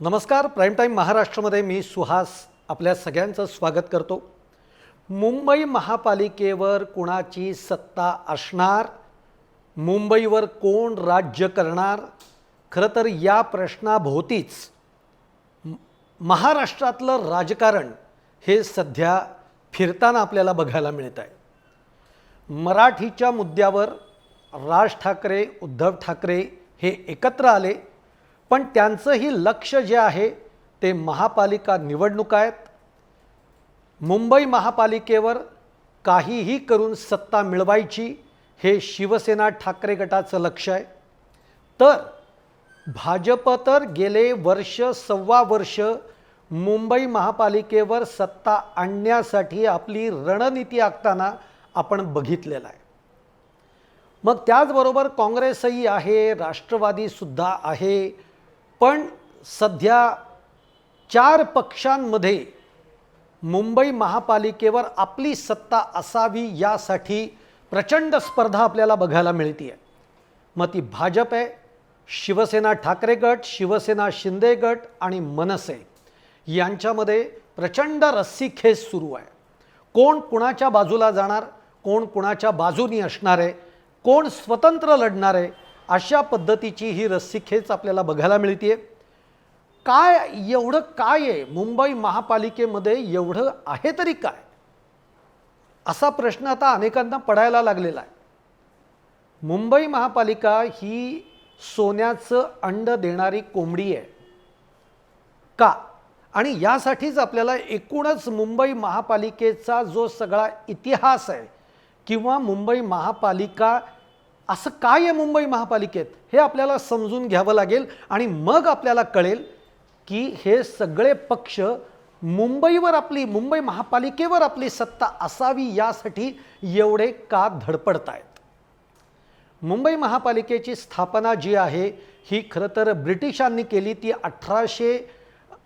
नमस्कार prime time महाराष्ट्रामध्ये मी सुहास आपल्या सगळ्यांचं स्वागत करतो. मुंबई महापालिकेवर कुणाची सत्ता असणार? मुंबईवर कोण राज्य करणार? खरं तर या प्रश्नाभोवतीच महाराष्ट्रातलं राजकारण हे सध्या फिरताना आपल्याला बघायला मिळत आहे. मराठीच्या मुद्द्यावर राज ठाकरे उद्धव ठाकरे हे एकत्र आले. पण त्यांचंही लक्ष जे आहे ते महापालिका निवडणुका आहेत. मुंबई महापालिकेवर काहीही करून सत्ता मिळवायची हे शिवसेना ठाकरे गटाचं लक्ष आहे. तर भाजप तर गेले वर्ष सव्वा वर्ष मुंबई महापालिकेवर सत्ता आणण्यासाठी आपली रणनीती आखताना आपण बघितलेलं आहे. मग त्याचबरोबर काँग्रेसही आहे राष्ट्रवादीसुद्धा आहे. पण सध्या चार पक्षांमध्ये मुंबई महापालिकेवर आपली सत्ता असावी यासाठी प्रचंड स्पर्धा आपल्याला बघायला मिळते आहे मग ती भाजप आहे शिवसेना ठाकरे गट शिवसेना शिंदे गट आणि मनसे यांच्यामध्ये प्रचंड रस्सीखेच सुरू आहे. कोण कुणाच्या बाजूला जाणार कोण कुणाच्या बाजूनी असणार आहे कोण स्वतंत्र लढणार आहे अशा पद्धतीची ही रस्सीखेच आपल्याला बघायला मिळते काय एवढं काय आहे? मुंबई महापालिकेमध्ये एवढं आहे तरी काय? असा प्रश्न आता अनेकांना पडायला लागलेला आहे. मुंबई महापालिका ही सोन्याचं अंड देणारी कोंबडी आहे. का? आणि यासाठीच आपल्याला एकूणच मुंबई महापालिकेचा जो सगळा इतिहास आहे किंवा मुंबई महापालिका असं काय आहे मुंबई महापालिकेत? हे आपल्याला समजून घ्यावं लागेल आणि मग आपल्याला कळेल की हे सगळे पक्ष मुंबईवर आपली मुंबई महापालिकेवर आपली सत्ता असावी यासाठी एवढे का धडपडत आहेत मुंबई महापालिकेची स्थापना जी आहे ही खरं तर ब्रिटिशांनी केली ती अठराशे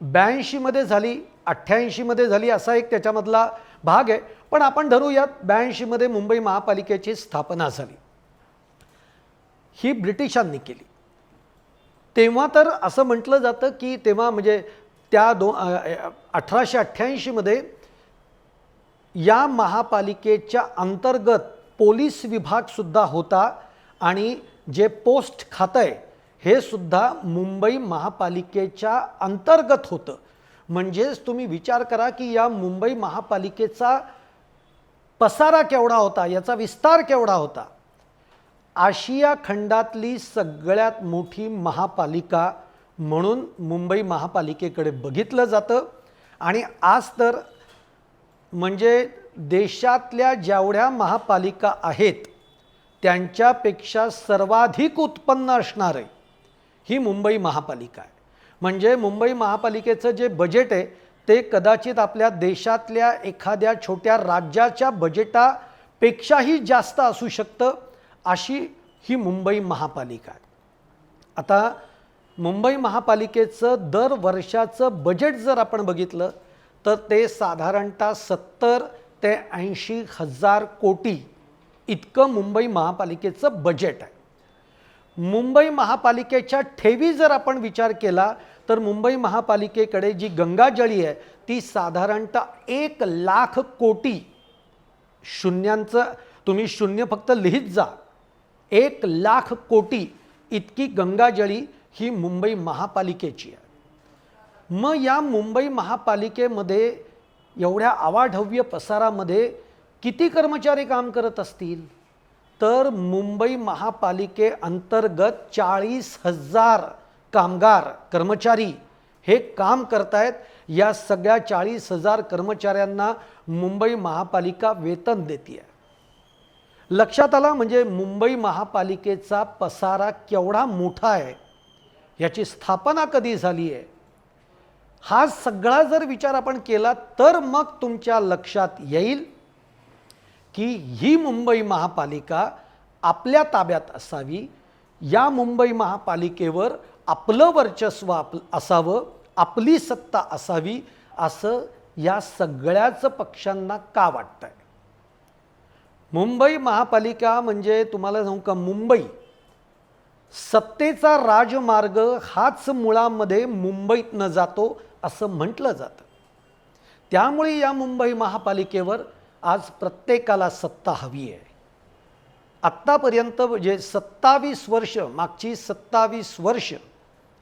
ब्याऐंशीमध्ये झाली अठ्ठ्याऐंशीमध्ये झाली असा एक त्याच्यामधला भाग आहे. पण आपण धरूयात ब्याऐंशीमध्ये मुंबई महापालिकेची स्थापना झाली. ही ब्रिटिशांनी केली. तेव्हा तर असं म्हटलं जातं की तेव्हा म्हणजे त्या दो अठराशे अठ्ठ्याऐंशीमध्ये या महापालिकेच्या अंतर्गत पोलीस विभागसुद्धा होता आणि जे पोस्ट खातं आहे हे सुद्धा मुंबई महापालिकेच्या अंतर्गत होतं. म्हणजेच तुम्ही विचार करा की या मुंबई महापालिकेचा पसारा केवढा होता याचा विस्तार केवढा होता? आशिया खंडातली सगळ्यात मोठी महापालिका म्हणून मुंबई महापालिकेकडे बघितलं जातं. आणि आज तर म्हणजे देशातल्या जेवढ्या महापालिका आहेत त्यांच्यापेक्षा सर्वाधिक उत्पन्न असणार आहे ही मुंबई महापालिका आहे. म्हणजे मुंबई महापालिकेचं जे बजेट आहे ते कदाचित आपल्या देशातल्या एखाद्या छोट्या राज्याच्या बजेटापेक्षाही जास्त असू शकतं. अशी ही मुंबई महापालिका आहे. आता मुंबई महापालिकेचं दर वर्षाचं बजेट जर आपण बघितलं तर ते साधारणतः सत्तर ते ऐंशी हजार कोटी इतकं मुंबई महापालिकेचं बजेट आहे. मुंबई महापालिकेच्या ठेवी जर आपण विचार केला तर मुंबई महापालिकेकडे जी गंगाजळी आहे ती साधारणतः एक लाख कोटी शून्यांचं तुम्ही शून्य फक्त लिहित जा. एक लाख कोटी इतकी गंगाजळी ही मुंबई महापालिकेची आहे. मग या मुंबई महापालिकेमध्ये एवढ्या आवाढव्य पसारामध्ये किती कर्मचारी काम करत असतील? तर मुंबई महापालिके अंतर्गत चाळीस हजार कामगार कर्मचारी हे काम करतायत. या सगळ्या चाळीस हजार कर्मचाऱ्यांना मुंबई महापालिका वेतन देते आहे लक्षात आला म्हणजे मुंबई महापालिकेचा पसारा केवढा मोठा आहे याची स्थापना कधी झाली आहे? हा सगळा जर विचार आपण केला तर मग तुमच्या लक्षात येईल की ही मुंबई महापालिका आपल्या ताब्यात असावी या मुंबई महापालिकेवर आपलं वर्चस्व आप असावं आपली सत्ता असावी असं या सगळ्याच पक्षांना का वाटतं आहे मुंबई महापालिका म्हणजे तुम्हाला सांगू का मुंबई. सत्तेचा राजमार्ग हाच मुळामध्ये मुंबईतनं जातो असं म्हटलं जातं. त्यामुळे या मुंबई महापालिकेवर आज प्रत्येकाला सत्ता हवी आहे. आत्तापर्यंत जे सत्तावीस वर्ष मागची सत्तावीस वर्ष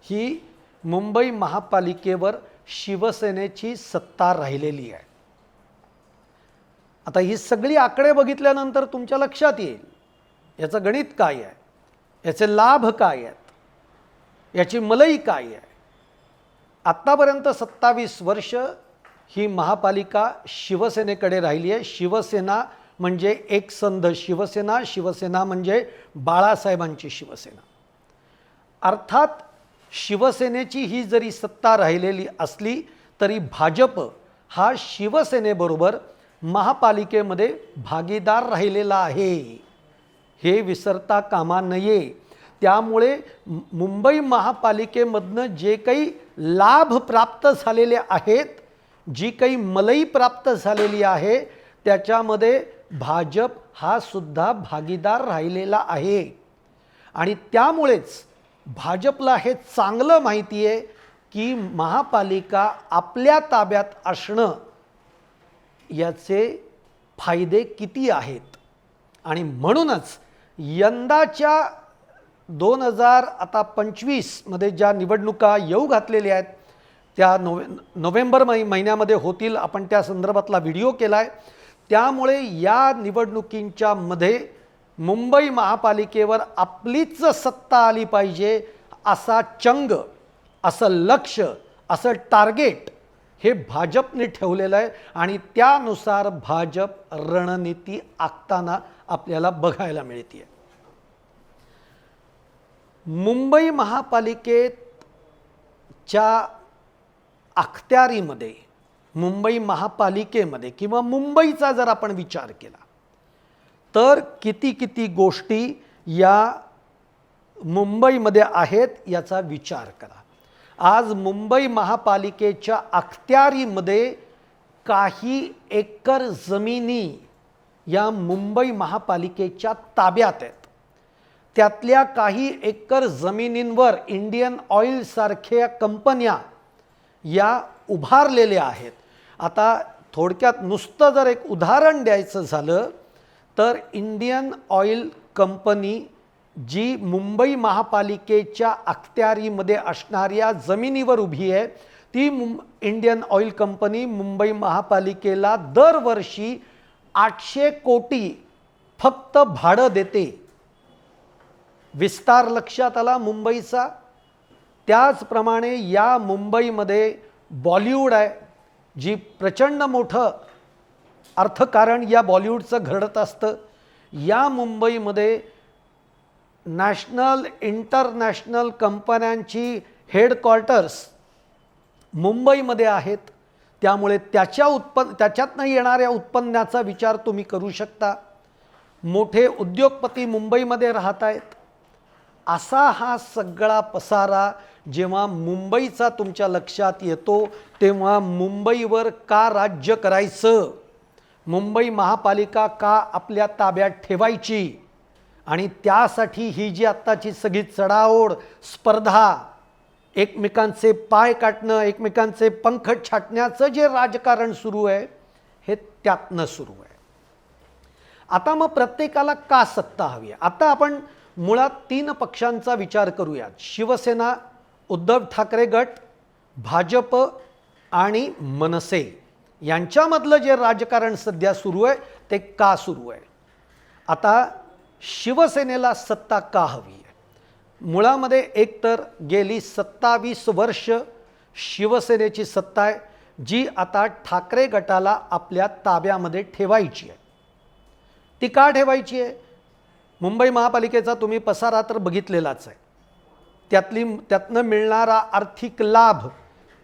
ही मुंबई महापालिकेवर शिवसेनेची सत्ता राहिलेली आहे. आता ही सगळी आकडे बघितल्यानंतर तुमच्या लक्षात येईल. याचं गणित काय आहे? याचे लाभ काय आहेत? याची मलई काय आहे? आत्तापर्यंत सत्तावीस वर्ष ही महापालिका शिवसेनेकडे राहिली आहे. शिवसेना म्हणजे एक संध शिवसेना शिवसेना म्हणजे बाळासाहेबांची शिवसेना. अर्थात शिवसेनेची ही जरी सत्ता राहिलेली असली तरी भाजप हा शिवसेनेबरोबर महापालिकेमध्ये भागीदार राहिलेला आहे. हे विसरता कामा नये. त्यामुळे मुंबई महापालिकेमधनं जे काही लाभ प्राप्त झालेले आहेत जी काही मलई प्राप्त झालेली आहे त्याच्यामध्ये भाजप हा सुद्धा भागीदार राहिलेला आहे. आणि त्यामुळेच भाजपला हे चांगलं माहिती आहे की महापालिका आपल्या ताब्यात असणं याचे फायदे किती आहेत? आणि म्हणूनच यंदाच्या दोन हजार आता पंचवीसमध्ये ज्या निवडणुका येऊ घातलेल्या आहेत त्या नोव्हे नोव्हेंबर मै महिन्यामध्ये होतील. आपण त्या संदर्भातला व्हिडिओ केला आहे त्यामुळे या निवडणुकींच्या मध्ये मुंबई महापालिकेवर आपलीच सत्ता आली पाहिजे असा चंग असं लक्ष असं टार्गेट हे भाजपने ठेवलेलं आहे आणि त्यानुसार भाजप रणनीती आखताना आपल्याला बघायला मिळते मुंबई महापालिकेच्या अखत्यारीमध्ये मुंबई महापालिकेमध्ये किंवा मुंबईचा जर आपण विचार केला तर किती किती गोष्टी या मुंबईमध्ये आहेत याचा विचार करा. आज मुंबई महापालिकेच्या अखत्यारीमध्ये काही एकर जमिनी या मुंबई महापालिकेच्या ताब्यात आहेत. त्यातल्या काही एकर जमिनींवर इंडियन ऑइलसारख्या कंपन्या या उभारलेल्या आहेत. आता थोडक्यात नुसतं जर एक उदाहरण द्यायचं झालं तर इंडियन ऑइल कंपनी जी मुंबई महापालिकेच्या अखत्यारीमध्ये असणाऱ्या जमिनीवर उभी आहे ती मुं इंडियन ऑइल कंपनी मुंबई महापालिकेला दरवर्षी आठशे कोटी फक्त भाडं देते. विस्तार लक्षात आला मुंबईचा? त्याचप्रमाणे या मुंबईमध्ये बॉलिवूड आहे जी प्रचंड मोठं अर्थकारण या बॉलिवूडचं घडत असतं. या मुंबईमध्ये नॅशनल इंटरनॅशनल कंपन्यांची हेडक्वार्टर्स मुंबईमध्ये आहेत. त्यामुळे त्याच्या उत्पन्न त्याच्यातनं येणाऱ्या उत्पन्नाचा विचार तुम्ही करू शकता. मोठे उद्योगपती मुंबईमध्ये राहत आहेत. असा हा सगळा पसारा जेव्हा मुंबईचा तुमच्या लक्षात येतो तेव्हा मुंबईवर का राज्य करायचं? मुंबई महापालिका का आपल्या ताब्यात ठेवायची? आणि त्यासाठी ही जी आत्ताची सगळी चढाओढ स्पर्धा एकमेकांचे पाय काटणं एकमेकांचे पंख छाटण्याचं जे राजकारण सुरू आहे हे त्यातनं सुरू आहे. आता मग प्रत्येकाला का सत्ता हवी आहे? आता आपण मुळात तीन पक्षांचा विचार करूयात. शिवसेना उद्धव ठाकरे गट भाजप आणि मनसे. यांच्यामधलं जे राजकारण सध्या सुरू आहे ते का सुरू आहे? आता शिवसेनेला सत्ता का हवी? आहे मुळामध्ये एकतर गेली सत्तावीस वर्ष शिवसेनेची सत्ता आहे जी आता ठाकरे गटाला आपल्या ताब्यामध्ये ठेवायची आहे. ती का ठेवायची आहे? मुंबई महापालिकेचा तुम्ही पसारा तर बघितलेलाच आहे. त्यातली त्यातनं मिळणारा आर्थिक लाभ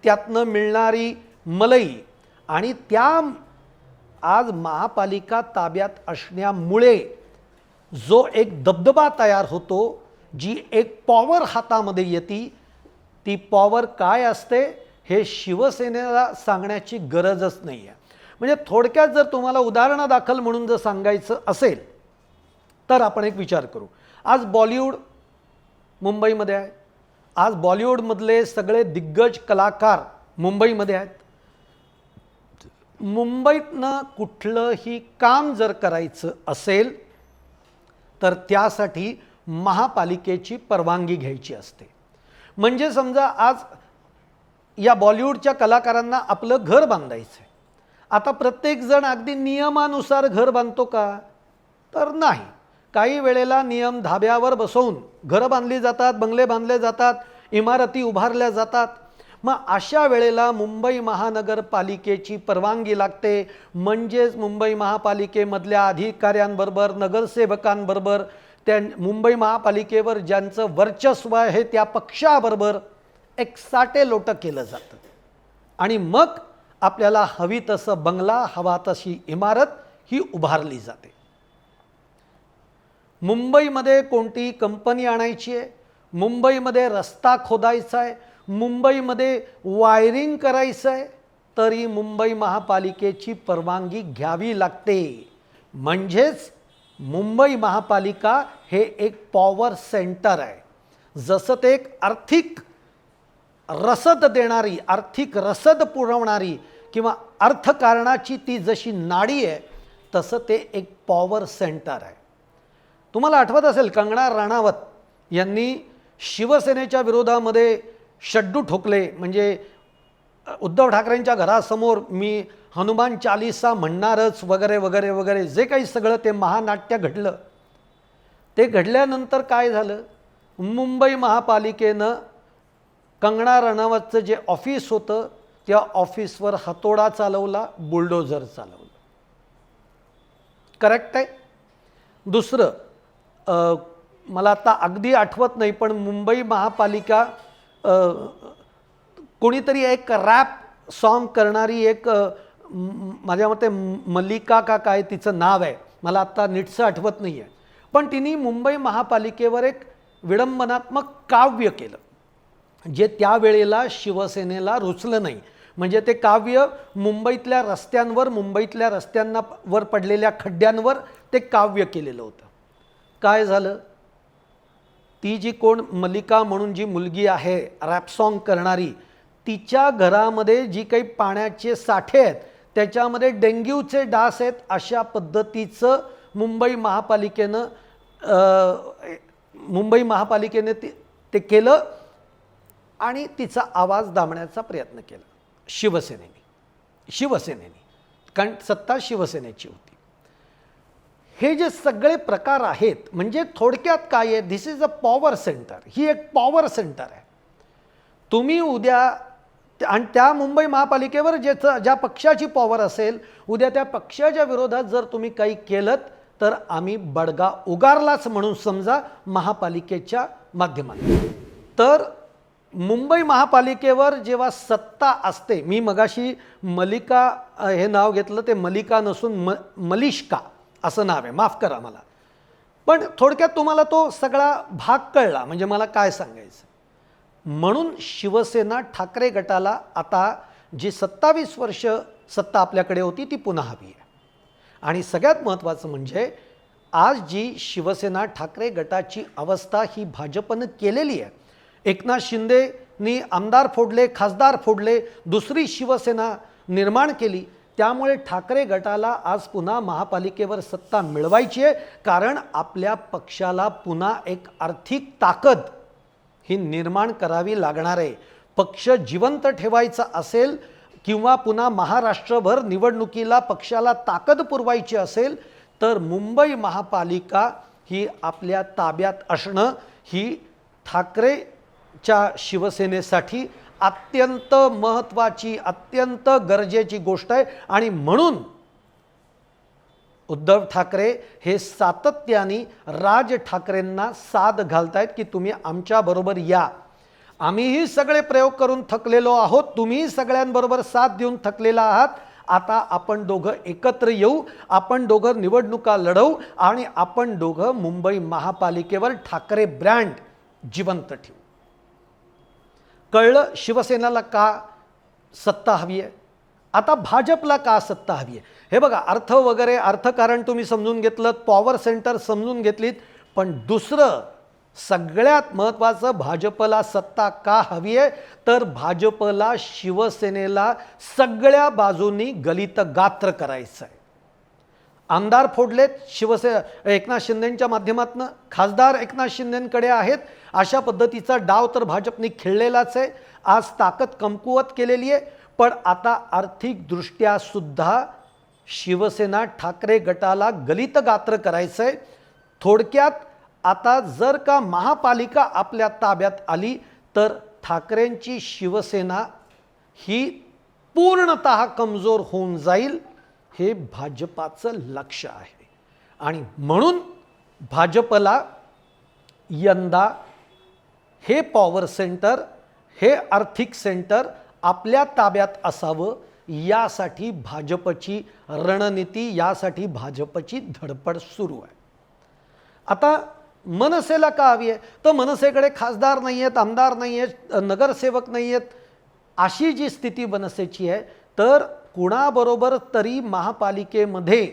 त्यातनं मिळणारी मलई आणि त्या आज महापालिका ताब्यात असण्यामुळे जो एक दबदबा तयार होतो जी एक पॉवर हातामध्ये येते ती पॉवर काय असते हे शिवसेनेला सांगण्याची गरजच नाही आहे म्हणजे थोडक्यात जर तुम्हाला उदाहरणादाखल म्हणून जर सांगायचं असेल तर आपण एक विचार करू. आज बॉलिवूड मुंबईमध्ये आहे. आज बॉलिवूडमधले सगळे दिग्गज कलाकार मुंबईमध्ये आहेत. मुंबईतनं कुठलंही काम जर करायचं असेल तर त्यासाठी महापालिकेची परवानगी घ्यायची असते. म्हणजे समजा आज या बॉलिवूडच्या कलाकारांना आपलं घर बांधायचं आहे आता प्रत्येकजण अगदी नियमानुसार घर बांधतो का? तर नाही. काही वेळेला नियम धाब्यावर बसवून घरं बांधली जातात बंगले बांधले जातात इमारती उभारल्या जातात. मग अशा वेळेला मुंबई महानगरपालिकेची परवानगी लागते. म्हणजेच मुंबई महापालिकेमधल्या अधिकाऱ्यांबरोबर नगरसेवकांबरोबर त्या मुंबई महापालिकेवर ज्यांचं वर्चस्व आहे त्या पक्षाबरोबर एक साटे लोटं केलं जातं. आणि मग आपल्याला हवी तसं बंगला हवा तशी इमारत ही उभारली जाते. मुंबईमध्ये कोणती कंपनी आणायची आहे मुंबईमध्ये रस्ता खोदायचा आहे मुंबईमध्ये वायरिंग करायचं आहे तरी मुंबई महापालिकेची परवानगी घ्यावी लागते. म्हणजेच मुंबई महापालिका हे एक पॉवर सेंटर आहे. जसं ते एक आर्थिक रसद देणारी आर्थिक रसद पुरवणारी किंवा अर्थकारणाची ती जशी नाडी आहे तसं ते एक पॉवर सेंटर आहे. तुम्हाला आठवत असेल कंगना राणावत यांनी शिवसेनेच्या विरोधामध्ये शड्डू ठोकले. म्हणजे उद्धव ठाकरेंच्या घरासमोर मी हनुमान चालिसा म्हणणारच वगैरे वगैरे वगैरे जे काही सगळं ते महानाट्य घडलं. ते घडल्यानंतर काय झालं? मुंबई महापालिकेनं कंगना रणावतचं जे ऑफिस होतं त्या ऑफिसवर हातोडा चालवला बुलडोझर चालवलं. करेक्ट आहे? दुसरं मला आता अगदी आठवत नाही पण मुंबई महापालिका कोणीतरी एक रॅप सॉन्ग करणारी एक माझ्या मते मल्लिका का काय तिचं नाव आहे. मला आत्ता नीटसं आठवत नाही आहे पण तिने मुंबई महापालिकेवर एक विडंबनात्मक काव्य केलं. जे त्यावेळेला शिवसेनेला रुचलं नाही. म्हणजे ते काव्य मुंबईतल्या रस्त्यांवर मुंबईतल्या रस्त्यांना वर पडलेल्या खड्ड्यांवर ते काव्य केलेलं होतं. काय झालं? ती जी कोण मलिका म्हणून जी मुलगी आहे रॅप करणारी तिच्या घरामध्ये जी काही पाण्याचे साठे आहेत त्याच्यामध्ये डेंग्यूचे डास आहेत अशा पद्धतीचं मुंबई महापालिकेनं मुंबई महापालिकेने ते ते केलं आणि तिचा आवाज दाबण्याचा प्रयत्न केला. शिवसेनेने. शिवसेनेने. कारण सत्ता शिवसेनेची होती. हे जे सगळे प्रकार आहेत म्हणजे थोडक्यात काय आहे this is a power centre ही एक पॉवर सेंटर आहे. तुम्ही उद्या आणि त्या मुंबई महापालिकेवर ज्याचं ज्या पक्षाची पॉवर असेल उद्या त्या पक्षाच्या विरोधात जर तुम्ही काही केलं तर आम्ही बडगा उगारलाच म्हणून समजा महापालिकेच्या माध्यमातून. तर मुंबई महापालिकेवर जेव्हा सत्ता असते मी मगाशी मलिका हे नाव घेतलं ते मलिका नसून म मलिष्का. असं नाव आहे. माफ करा मला. पण थोडक्यात तुम्हाला तो सगळा भाग कळला. म्हणजे मला काय सांगायचं? म्हणून शिवसेना ठाकरे गटाला आता जी सत्तावीस वर्ष सत्ता आपल्याकडे होती ती पुन्हा हवी आहे. आणि सगळ्यात महत्त्वाचं म्हणजे आज जी शिवसेना ठाकरे गटाची अवस्था ही भाजपनं केलेली आहे. एकनाथ शिंदेनी आमदार फोडले खासदार फोडले दुसरी शिवसेना निर्माण केली. त्यामुळे ठाकरे गटाला आज पुन्हा महापालिकेवर सत्ता मिळवायची आहे कारण आपल्या पक्षाला पुन्हा एक आर्थिक ताकद ही निर्माण करावी लागणार आहे. पक्ष जिवंत ठेवायचा असेल किंवा पुन्हा महाराष्ट्रभर निवडणुकीला पक्षाला ताकद पुरवायची असेल तर मुंबई महापालिका ही आपल्या ताब्यात असणं ही ठाकरेच्या शिवसेनेसाठी अत्यंत महत्त्वाची अत्यंत गरजेची गोष्ट आहे. आणि म्हणून उद्धव ठाकरे हे सातत्याने राज ठाकरेंना साथ घालतायत की तुम्ही आमच्याबरोबर या. आम्हीही सगळे प्रयोग करून थकलेलो आहोत. तुम्हीही सगळ्यांबरोबर साथ देऊन थकलेला आहात. आता आपण दोघं एकत्र येऊ. आपण दोघं निवडणुका लढवू. आणि आपण दोघं मुंबई महापालिकेवर ठाकरे ब्रँड जिवंत ठेवू. कळलं शिवसेनेला का सत्ता हवी आहे? आता भाजपला का सत्ता हवी आहे? हे बघा अर्थ वगैरे अर्थकारण तुम्ही समजून घेतलं पॉवर सेंटर समजून घेतलीत पण दुसरं सगळ्यात महत्त्वाचं भाजपला सत्ता का हवी आहे? तर भाजपला शिवसेनेला सगळ्या बाजूनी गलित गात्र करायचं आहे आमदार फोडलेत. शिवसे एकनाथ शिंदेंच्या माध्यमातून खासदार एकनाथ शिंदेंकडे आहेत. अशा पद्धतीचा डाव तर भाजपने खेळलेलाच आहे. आज ताकद कमकुवत केलेली आहे. पण आता आर्थिकदृष्ट्या सुद्धा शिवसेना ठाकरे गटाला गलित गात्र करायचं आहे थोडक्यात आता जर का महापालिका आपल्या ताब्यात आली तर ठाकरेंची शिवसेना ही पूर्णत कमजोर होऊन जाईल. हे भाजपाचं लक्ष आहे. आणि म्हणून भाजपला यंदा हे पॉवर सेंटर हे आर्थिक सेंटर आपल्या ताब्यात असावं यासाठी भाजपची रणनीती यासाठी भाजपची धडपड सुरू आहे. आता मनसेला का हवी आहे? तर मनसेकडे खासदार नाही आहेत आमदार नाही आहेत नगरसेवक नाही आहेत अशी जी स्थिती मनसेची आहे तर कुणाबरोबर तरी महापालिकेमध्ये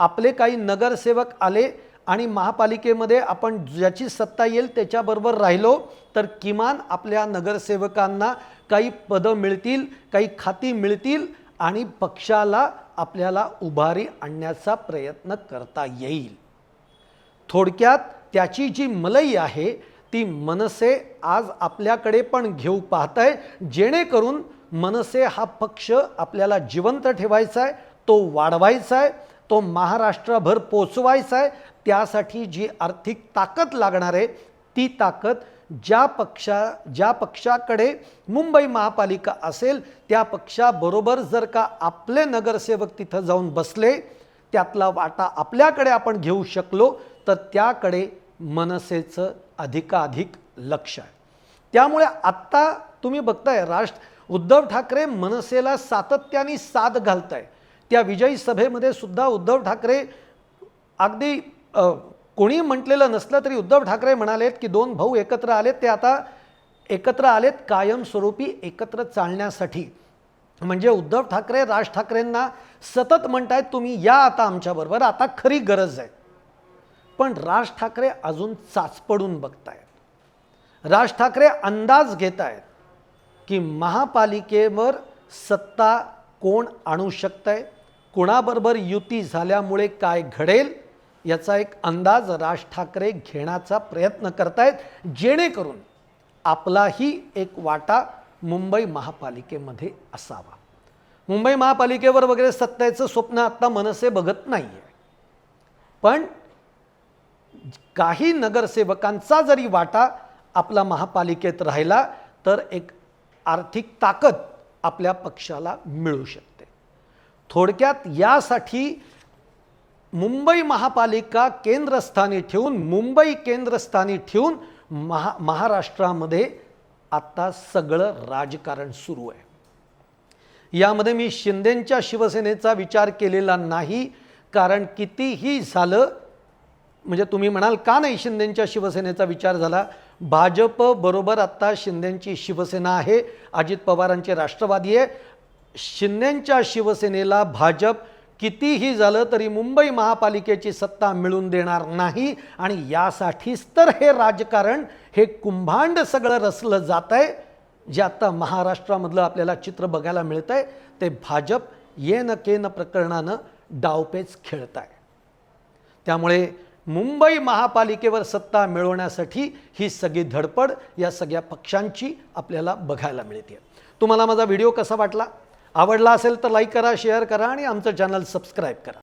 आपले काही नगरसेवक आले आणि महापालिकेमध्ये आपण ज्याची सत्ता येईल त्याच्याबरोबर राहिलो तर किमान आपल्या नगरसेवकांना काही पदं मिळतील काही खाती मिळतील आणि पक्षाला आपल्याला उभारी आणण्याचा प्रयत्न करता येईल. थोडक्यात त्याची जी मलई आहे ती मनसे आज आपल्याकडे पण घेऊ पाहत आहे जेणेकरून मनसे हा पक्ष आपल्याला जिवंत ठेवायचा आहे तो वाढवायचा आहे तो महाराष्ट्रभर पोचवायचा आहे त्यासाठी जी आर्थिक ताकद लागणार आहे ती ताकद ज्या पक्षा ज्या पक्षाकडे मुंबई महापालिका असेल त्या पक्षाबरोबर जर का आपले नगरसेवक तिथं जाऊन बसले त्यातला वाटा आपल्याकडे आपण घेऊ शकलो तर त्याकडे मनसेचं अधिकाधिक लक्ष आहे. त्यामुळे आत्ता तुम्ही बघताय राष्ट्र उद्धव ठाकरे मनसेला सातत्याने साथ घालत आहे त्या विजयी सभेमध्ये सुद्धा उद्धव ठाकरे अगदी कोणी म्हटलेलं नसलं तरी उद्धव ठाकरे म्हणालेत की दोन भाऊ एकत्र आलेत ते आता एकत्र आलेत कायमस्वरूपी एकत्र चालण्यासाठी. म्हणजे उद्धव ठाकरे राज ठाकरेंना सतत म्हणतायत तुम्ही या आता आमच्याबरोबर आता खरी गरज आहे. पण राज ठाकरे अजून चाचपडून बघतायत. राज ठाकरे अंदाज घेत आहेत की महापालिकेवर सत्ता कोण आणू शकतंय? कोणाबरोबर युती झाल्यामुळे काय घडेल? याचा एक अंदाज राज ठाकरे घेण्याचा प्रयत्न करतायत जेणेकरून आपलाही एक वाटा मुंबई महापालिकेमध्ये असावा. मुंबई महापालिकेवर वगैरे सत्तेचं स्वप्न आत्ता मनसे बघत नाही आहे पण काही नगरसेवकांचा जरी वाटा आपला महापालिकेत राहिला तर एक आर्थिक ताकद आपल्या पक्षाला मिळू शकते. थोडक्यात यासाठी मुंबई महापालिका केंद्रस्थानी ठेवून मुंबई केंद्रस्थानी ठेवून महा महाराष्ट्रामध्ये आत्ता सगळं राजकारण सुरू आहे. यामध्ये मी शिंदेंच्या शिवसेनेचा विचार केलेला नाही कारण कितीही झालं म्हणजे तुम्ही म्हणाल का नाही शिंदेंच्या शिवसेनेचा विचार झाला? भाजप बरोबर आत्ता शिंदेंची शिवसेना आहे. अजित पवारांचे राष्ट्रवादी आहे. शिंदेंच्या शिवसेनेला भाजप कितीही झालं तरी मुंबई महापालिकेची सत्ता मिळून देणार नाही. आणि यासाठीच तर हे राजकारण हे कुंभांड सगळं रचलं जात आहे. जे आत्ता महाराष्ट्रामधलं आपल्याला चित्र बघायला मिळतं आहे ते भाजप येन केन प्रकरणानं डावपेच खेळत आहे त्यामुळे मुंबई महापालिकेवर सत्ता मिळवण्यासाठी ही सगळी धडपड या सगळ्या पक्षांची आपल्याला बघायला मिळते. तुम्हाला माझा व्हिडिओ कसा वाटला? आवडला असेल तर लाईक करा शेअर करा आणि आमचं चॅनल सबस्क्राईब करा.